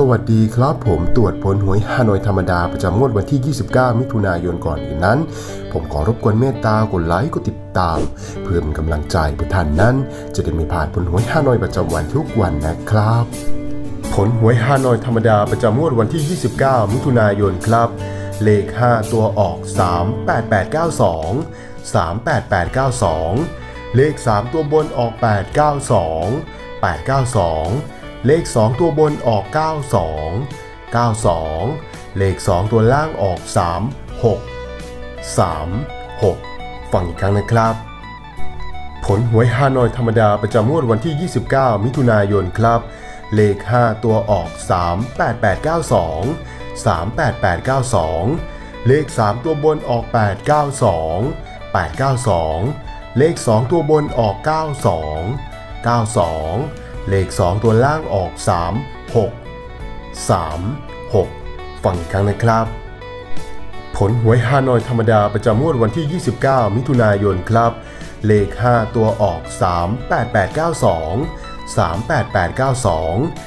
สวัสดีครับผมตรวจผลหวยฮานอยธรรมดาประจำงวดวันที่ 29 มิถุนายนก่อนอื่นนั้น ผมขอรบกวนเมตตากดไลค์กดติดตาม เพื่อเป็นกำลังใจเพื่อท่านนั้น จะได้ไม่พลาดผลหวยฮานอยประจำวันทุกวันนะครับ ผลหวยฮานอยธรรมดาประจำงวดวันที่ 29 มิถุนายนครับ เลข 5 ตัวออก 38892 38892 เลข 3 ตัวบนออก 892 892 เลข 2 ตัวบนออก 92 92 เลข 2 ตัวล่างออก 36 36 ฟังอีกครั้งนะครับ ผลหวยฮานอยธรรมดาประจำงวดวันที่ 29 มิถุนายนครับ เลข 5 ตัวออก 38892 38892 เลข 3 ตัวบนออก 892 892 เลข 2 ตัวบนออก 92 92 เลข 2 ตัวล่างออก 36 36 ฟังอีกครั้งนะครับ ผลหวยฮานอยธรรมดาประจำงวดวันที่ 29 มิถุนายนครับ เลข 5 ตัวออก 38892 38892